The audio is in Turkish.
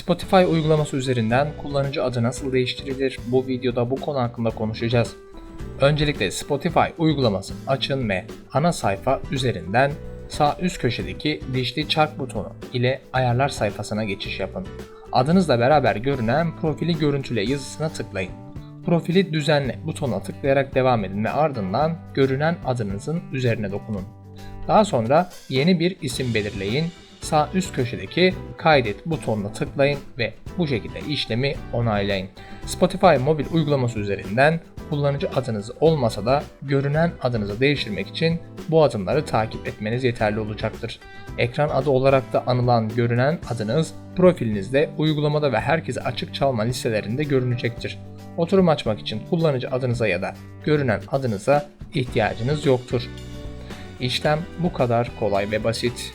Spotify uygulaması üzerinden kullanıcı adı nasıl değiştirilir? Bu videoda bu konu hakkında konuşacağız. Öncelikle Spotify uygulamasını açın ve ana sayfa üzerinden sağ üst köşedeki dişli çark butonu ile ayarlar sayfasına geçiş yapın. Adınızla beraber görünen profili görüntüle yazısına tıklayın. Profili düzenle butonuna tıklayarak devam edin ve ardından görünen adınızın üzerine dokunun. Daha sonra yeni bir isim belirleyin. Sağ üst köşedeki kaydet butonuna tıklayın ve bu şekilde işlemi onaylayın. Spotify mobil uygulaması üzerinden kullanıcı adınız olmasa da görünen adınızı değiştirmek için bu adımları takip etmeniz yeterli olacaktır. Ekran adı olarak da anılan görünen adınız profilinizde, uygulamada ve herkese açık çalma listelerinde görünecektir. Oturum açmak için kullanıcı adınıza ya da görünen adınıza ihtiyacınız yoktur. İşlem bu kadar kolay ve basit.